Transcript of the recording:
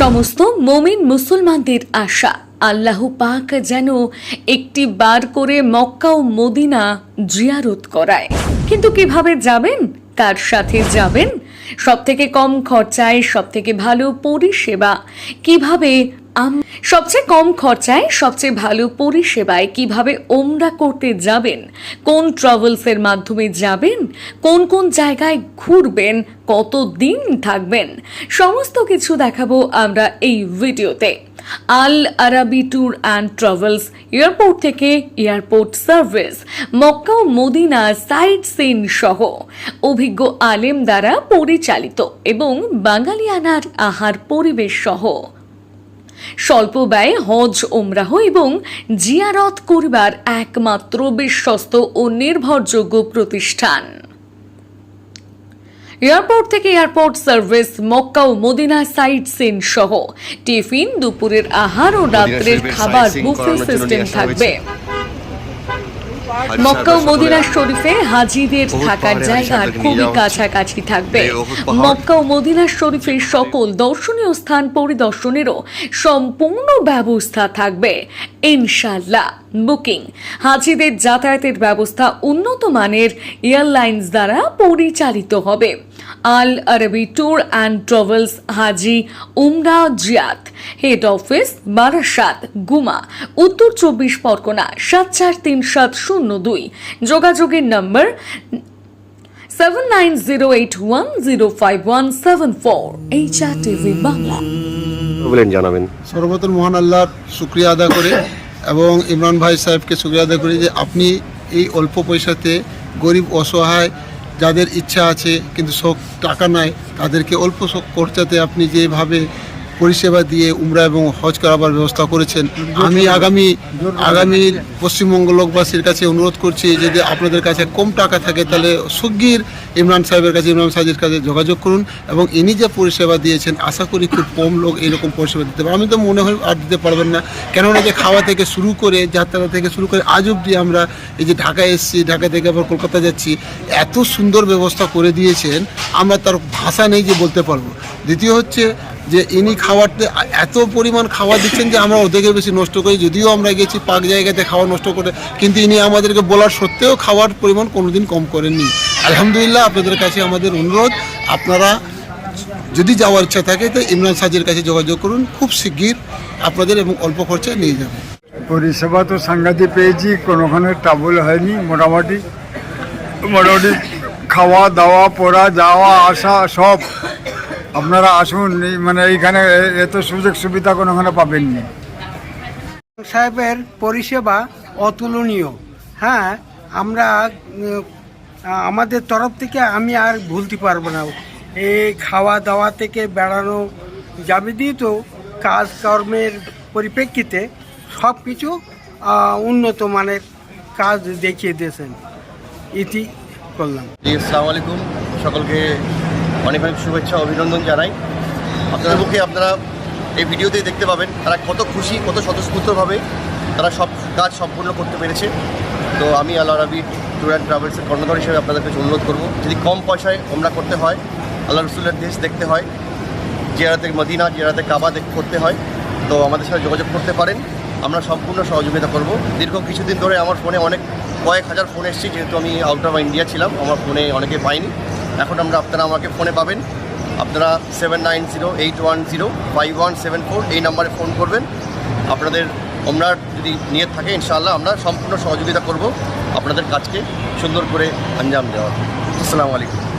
সমস্ত মোমিন মুসলমানদের আশা। আল্লাহ পাক যেন একটি বার করে মক্কা ও মদিনা জিয়ারত করায়। কিন্তু কীভাবে যাবেন? কার সাথে যাবেন? সব থেকে কম খরচায় সব থেকে ভালো পরিষেবা। কীভাবে সবচেয়ে কম খরচায় সবচেয়ে ভালো পরিষেবায় কীভাবে ওমরা করতে যাবেন? কোন ট্রাভেলসের মাধ্যমে যাবেন? কোন কোন জায়গায় ঘুরবেন? কত দিন থাকবেন? সমস্ত কিছু দেখাবো আমরা এই ভিডিওতে। Al Arabi tour and travels airport থেকে airport service, Mecca Medina sightseeing সহ। অভিজ্ঞ আলেম দ্বারা পরিচালিত এবং বাঙালিয়ানার আহার পরিবেশ সহ। স্বল্প ব্যয়ে হজ ওমরাহ এবং জিয়ারত করিবার একমাত্র বিশ্বস্ত ও নির্ভরযোগ্য প্রতিষ্ঠান। এয়ারপোর্ট থেকে এয়ারপোর্ট সার্ভিস মক্কা ও মদিনা সাইট সিন সহ। টিফিন দুপুরের আহার ও রাত্রের খাবার বুফে সিস্টেম থাকবে। মক্কা ও মদিনা শরীফে হাজিদের থাকার পাহাড়ে জায়গা হাজি সাহেবকে নিয়ে খুবই। কাছাকাছি থাকবে। মক্কা ও মদিনা শরীফের সকল দর্শনীয় স্থান পরিদর্শনেরও সম্পূর্ণ ব্যবস্থা থাকবে ইনশাল্লাহ বুকিং হাজিদের যাতায়াতের ব্যবস্থা উন্নত মানের এয়ারলাইন্স দ্বারা পরিচালিত হবে আল আরবি ট্যুর অ্যান্ড ট্রাভেলস হাজি উমরা জিয়াত হেড অফিস বারাসাত গুমা উত্তর চব্বিশ পরগনা সাত চার তিন সাত শূন্য দুই যোগাযোগের নম্বর seven nine zero eight one zero five one seven four H R TV Bangla. বলেন জানাবেন। সর্বপ্রথম মহান আল্লাহর শুক্রিয়া আদা করে এবং ইমরান ভাই সাহেবকে শুক্রিয়া আদা করি যে আপনি এই অল্প পয়সাতে গরিব অসহায় যাদের ইচ্ছা আছে কিন্তু শখ টাকা নাই তাদেরকে অল্প শখ খরচাতে আপনি যেভাবে পরিষেবা দিয়ে উমরা এবং হজ করাবার ব্যবস্থা করেছেন। আমি আগামী আগামী পশ্চিমবঙ্গ লোকবাসীর কাছে অনুরোধ করছি যদি আপনাদের কাছে কম টাকা থাকে তাহলে সুগ্গির ইমরান সাহেবের কাছে, ইমরান সাহেবের কাছে যোগাযোগ করুন এবং ইনি যে পরিষেবা দিয়েছেন, আশা করি খুব কম লোক এরকম পরিষেবা দিতে পারবে। আমি তো মনে হয় আর দিতে পারবেন না। কেননা যে খাওয়া থেকে শুরু করে, যাত্রা থেকে শুরু করে আজ অবধি আমরা এই যে ঢাকায় এসেছি, ঢাকা থেকে আবার কলকাতা যাচ্ছি, এত সুন্দর ব্যবস্থা করে দিয়েছেন, আমরা তার ভাষা নেই যে বলতে পারব। দ্বিতীয় হচ্ছে যে ইনি খাওয়াতে এত পরিমাণ খাবার দিচ্ছেন যে আমরা ওদেরকে বেশি নষ্ট করি, যদিও আমরা গেছি পাক জায়গাতে খাওয়া নষ্ট করে, কিন্তু ইনি আমাদেরকে বলার সত্ত্বেও খাওয়ার পরিমাণ কোনোদিন কম করেননি। আলহামদুলিল্লাহ, আপনাদের কাছে আমাদের অনুরোধ, আপনারা যদি যাওয়ার ইচ্ছা থাকে তো ইমরান সাজির কাছে যোগাযোগ করুন, খুব শিগগির আপনাদের এবং অল্প খরচায় নিয়ে যাবেন পরিষেবা তো সাংঘাতিক পেয়েছি, কোনোখানে ট্রাবল হয়নি, মোটামুটি মোটামুটি খাওয়া দাওয়া, পড়া, যাওয়া, আসা, সব। আপনারা আসুন এই মানে এইখানে এত সুযোগ সুবিধা কোনোখানে পাবেননি। সাহেবের পরিষেবা অতুলনীয়। হ্যাঁ আমরা আমাদের তরফ থেকে আমি আর ভুলতে পারব না। এই খাওয়া দাওয়া থেকে বেড়ানো যাবতীয় কাজকর্মের পরিপ্রেক্ষিতে সব কিছু উন্নত মানের কাজ দেখিয়ে দিয়েছেন। ইতি করলাম। আসসালামু আলাইকুম। সকলকে অনেক অনেক শুভেচ্ছা, অভিনন্দন জানাই। আপনাদের মুখে আপনারা এই ভিডিওতেই দেখতে পাবেন তারা কত খুশি, কত স্বতঃস্ফূর্তভাবে তারা সব কাজ সম্পূর্ণ করতে পেরেছে। তো আমি আল্লাহ রাবি ট্যুর অ্যান্ড ট্রাভেলসের কর্ণধার হিসেবে আপনাদের কাছে অনুরোধ করব, যদি কম পয়সায় ওমরা করতে হয়, আল্লাহ রসুলের দেশ দেখতে হয়, জিয়ারাতে মদিনা, জিয়ারাতে কাবা করতে হয়, তো আমাদের সাথে যোগাযোগ করতে পারেন। আমরা সম্পূর্ণ সহযোগিতা করব। দীর্ঘ কিছুদিন ধরে আমার ফোনে অনেক কয়েক হাজার ফোন এসেছে, যেহেতু আমি আউট অফ ইন্ডিয়া ছিলাম, আমার ফোনে অনেকে পাইনি এখন আমরা, আপনারা আমাকে ফোনে পাবেন। আপনারা seven nine zero eight one zero five one seven four এই নাম্বারে ফোন করবেন। আপনাদের আমরা যদি নিয়ে থাকে, ইনশাআল্লাহ আমরা সম্পূর্ণ সহযোগিতা করব আপনাদের কাজকে সুন্দর করে আঞ্জাম দেওয়া আসসালামু আলাইকুম।